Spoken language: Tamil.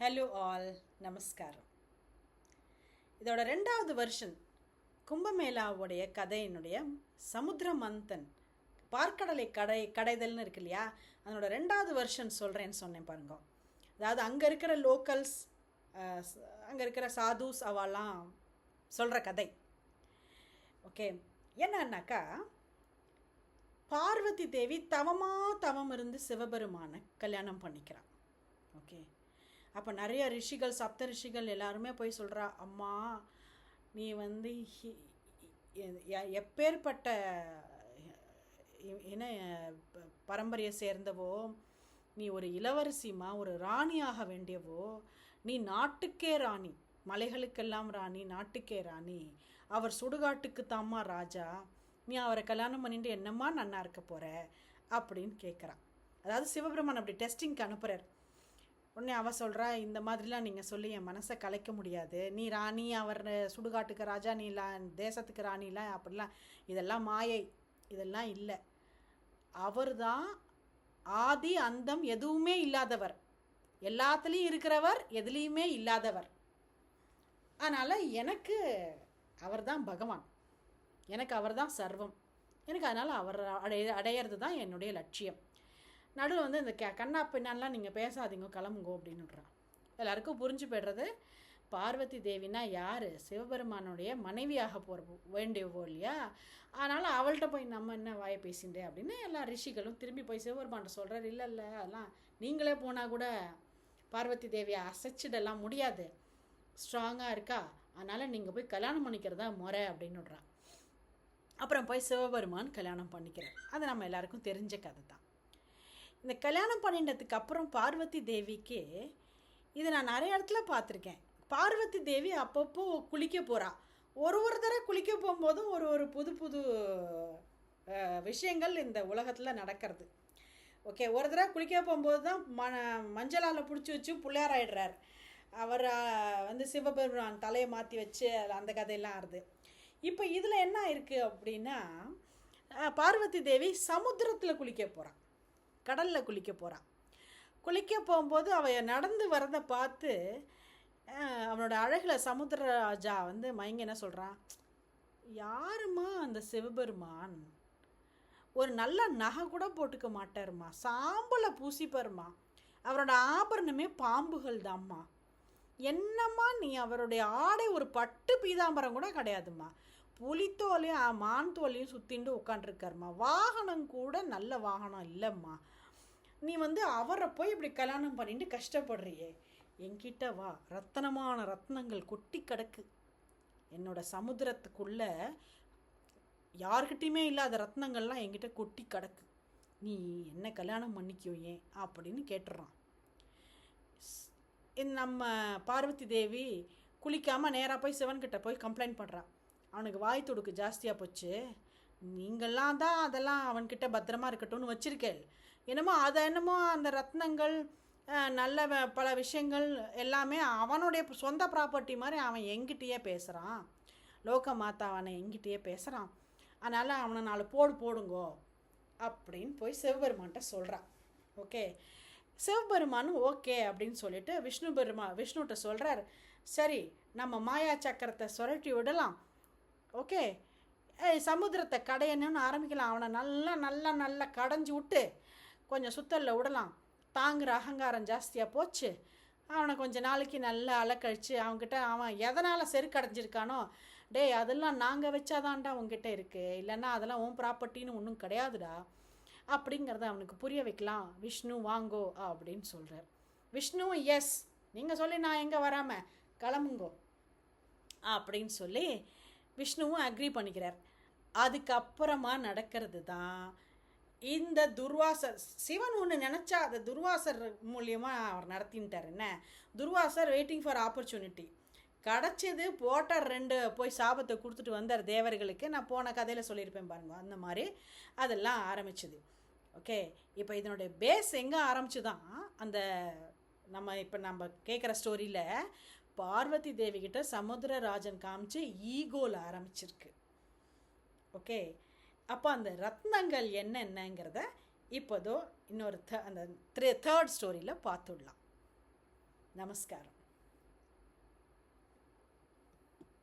ஹலோ ஆல் நமஸ்காரம் இதோட ரெண்டாவது வருஷன் கும்பமேளாவுடைய கதையினுடைய சமுத்திர மந்தன் பார்க்கடலை கடை கடைதல்னு இருக்கு இல்லையா? அதனோட ரெண்டாவது வருஷன் சொல்கிறேன்னு சொன்னேன் பாருங்க. அதாவது அங்கே இருக்கிற லோக்கல்ஸ் அங்கே இருக்கிற சாதுஸ் அவெல்லாம் சொல்கிற கதை. ஓகே என்னன்னாக்கா பார்வதி தேவி தவமாக தவம் இருந்து சிவபெருமானை கல்யாணம் பண்ணிக்கிறான் ஓகே அப்போ நிறைய ரிஷிகள் சப்த ரிஷிகள் எல்லாருமே போய் சொல்கிறா அம்மா நீ வந்து ஹி- எ- எ- எப்பேற்பட்ட என்ன பரம்பரையை சேர்ந்தவோ நீ ஒரு இளவரசிமா ஒரு ராணியாக வேண்டியவோ நீ நாட்டுக்கே ராணி மலைகளுக்கெல்லாம் ராணி நாட்டுக்கே ராணி அவர் சுடுகாட்டுக்கு தாம்மா ராஜா நீ அவரை கல்யாணம் பண்ணிட்டு என்னம்மா நன்னா இருக்க போகிற அப்படின்னு கேட்குறான் அதாவது சிவபெருமான் அப்படி டெஸ்டிங்க்கு அனுப்புகிறார் உடனே அவ சொல்கிறா இந்த மாதிரிலாம் நீங்கள் சொல்லி என் மனசை கலைக்க முடியாது. நீ ராணி அவர் சுடுகாட்டுக்கு ராஜா நீ தேசத்துக்கு ராணிலாம் அப்படிலாம். இதெல்லாம் மாயை. இதெல்லாம் இல்லை. அவர் தான் ஆதி அந்தம் எதுவுமே இல்லாதவர். எல்லாத்துலேயும் இருக்கிறவர் எதுலேயுமே இல்லாதவர். அதனால் எனக்கு அவர் தான் பகவான். எனக்கு அவர் தான் சர்வம். எனக்கு அதனால் அவர் அடைய அடையிறது தான் என்னுடைய லட்சியம். நடுவில் வந்து இந்த க கண்ணா பின்னான்லாம் நீங்கள் பேசாதீங்க கிளம்புங்கோ அப்படின்னு விட்றான் எல்லாருக்கும் புரிஞ்சு போய்டுறது பார்வதி தேவினா யார்? சிவபெருமானுடைய மனைவியாக போகிற வேண்டியவோ இல்லையா? அதனால் அவள்கிட்ட போய் நம்ம என்ன வாயை பேசிண்டே அப்படின்னு எல்லா ரிஷிகளும் திரும்பி போய் சிவபெருமான் சொல்கிறார் இல்லை இல்லை அதெல்லாம் நீங்களே போனால் கூட பார்வதி தேவியை அசைச்சிடலாம் முடியாது. ஸ்ட்ராங்காக இருக்கா? அதனால் நீங்கள் போய் கல்யாணம் பண்ணிக்கிறதா முறை அப்படின்னு விட்றான் அப்புறம் போய் சிவபெருமான் கல்யாணம் பண்ணிக்கிறார். அது நம்ம எல்லாருக்கும் தெரிஞ்ச கதை தான். இந்த கல்யாணம் பண்ணினதுக்கு அப்புறம் பார்வதி தேவிக்கு இது நான் நிறைய இடத்துல பார்த்துருக்கேன். பார்வதி தேவி அப்பப்போ குளிக்க போகிறா ஒரு ஒரு தடவை குளிக்க போகும்போதும் ஒரு ஒரு புது புது விஷயங்கள் இந்த உலகத்தில் நடக்கிறது. ஓகே ஒரு தடவை குளிக்க போகும்போது தான் ம மஞ்சளால் பிடிச்சி வச்சு பிள்ளையார் ஆயிடுறார் அவர் வந்து சிவபெருமான் தலையை மாற்றி வச்சு அந்த கதையெல்லாம் ஆறுது இப்போ இதில் என்ன இருக்குது அப்படின்னா பார்வதி தேவி சமுத்திரத்தில் குளிக்க போகிறான் கடலில் குளிக்க போகிறான் குளிக்க போகும்போது அவன் நடந்து வரதை பார்த்து அவனோட அழகில் சமுத்திரராஜா வந்து மயங்க என்ன சொல்கிறான் யாரும்மா அந்த சிவபெருமான்? ஒரு நல்ல நகை கூட போட்டுக்க மாட்டாருமா சாம்பலை பூசிப்பாருமா அவரோட ஆபரணமே பாம்புகள் தாம்மா என்னம்மா நீ அவருடைய ஆடை ஒரு பட்டு பீதாம்பரம் கூட கிடையாதும்மா. புலித்தோலையும் ஆ, மான் தோலையும் சுற்றிட்டு உட்காண்ட்ருக்காருமா வாகனம் கூட நல்ல வாகனம் இல்லைம்மா. நீ வந்து அவரை போய் இப்படி கல்யாணம் பண்ணிட்டு கஷ்டப்படுறியே. என்கிட்ட வா. ரத்தனமான ரத்னங்கள் கொட்டி கிடக்கு. என்னோட சமுத்திரத்துக்குள்ள யார்கிட்டையுமே இல்லாத ரத்னங்கள்லாம் என்கிட்ட கொட்டி கிடக்கு. நீ என்ன கல்யாணம் பண்ணிக்கோ ஏன்? அப்படின்னு கேட்டுடுறான் ஸ்- நம்ம பார்வதி தேவி குளிக்காமல் நேராக போய் சிவன்கிட்ட போய் கம்ப்ளைண்ட் பண்ணுறான் அவனுக்கு வாய் துடுக்கு ஜாஸ்தியாக போச்சு. நீங்கள்லாம் தான் அதெல்லாம் அவன்கிட்ட பத்திரமா இருக்கட்டும்னு வச்சுருக்கேள் என்னமோ அதை என்னமோ அந்த ரத்னங்கள் நல்ல வ- பல விஷயங்கள் எல்லாமே அவனுடைய சொந்த ப்ராப்பர்ட்டி மாதிரி அவன் எங்கிட்டயே பேசுகிறான் லோக மாதா அவனை எங்கிட்டயே பேசுகிறான் அதனால் அவனை நாலு போடு போடுங்கோ அப்படின்னு போய் சிவபெருமான்கிட்ட சொல்கிறான் ஓகே? சிவபெருமானும் ஓகே அப்படின்னு சொல்லிட்டு விஷ்ணு பெருமா விஷ்ணுகிட்ட சொல்கிறார் சரி நம்ம மாயா சக்கரத்தை சுரட்டி விடலாம். ஓகே ஏய் சமுத்திரத்தை கடையணும்னு ஆரம்பிக்கலாம். அவனை நல்லா நல்லா நல்லா கடைஞ்சி விட்டு கொஞ்சம் சுத்தலில் விடலாம். தாங்குற அகங்காரம் ஜாஸ்தியாக போச்சு. அவனை கொஞ்ச நாளைக்கு நல்லா அலக்கழித்து அவன்கிட்ட அவன் எதனால் செருக்கடைஞ்சிருக்கானோ டேய் அதெல்லாம் நாங்கள் வச்சாதான்டா உங்ககிட்ட இருக்குது இல்லைன்னா அதெல்லாம் உன் ப்ராப்பர்ட்டின்னு ஒன்றும் கிடையாதுடா. அப்படிங்கிறத அவனுக்கு புரிய வைக்கலாம். விஷ்ணு வாங்கோ அப்படின்னு சொல்கிறார் விஷ்ணுவும் எஸ் நீங்கள் சொல்லி நான் எங்கே வராமல் கிளம்புங்கோ. அப்படின்னு சொல்லி விஷ்ணுவும் அக்ரி பண்ணிக்கிறார். அதுக்கப்புறமா நடக்கிறது தான் இந்த துர்வாசர் சிவன் ஒன்று நினச்சா அதை துர்வாசர் மூலியமாக அவர் நடத்தின்ட்டார். என்ன? துர்வாசர் வெயிட்டிங் ஃபார் ஆப்பர்ச்சுனிட்டி கிடச்சது போட்டார் ரெண்டு போய் சாபத்தை கொடுத்துட்டு வந்தார் தேவர்களுக்கு. நான் போன கதையில் சொல்லியிருப்பேன் பாருங்க அந்த மாதிரி அதெல்லாம் ஆரம்பிச்சது. ஓகே இப்போ இதனுடைய பேஸ் எங்கே ஆரம்பிச்சுதான்? அந்த நம்ம இப்போ நம்ம கேட்குற ஸ்டோரியில் பார்வதி தேவிகிட்ட சமுத்திரராஜன் காமிச்சு ஈகோவில் ஆரம்பிச்சிருக்கு. ஓகே? அப்போ அந்த ரத்னங்கள் என்னென்னங்கிறத இப்போதோ இன்னொரு த அந்த த்ரே தேர்ட் ஸ்டோரியில் பார்த்துடலாம். நமஸ்காரம்.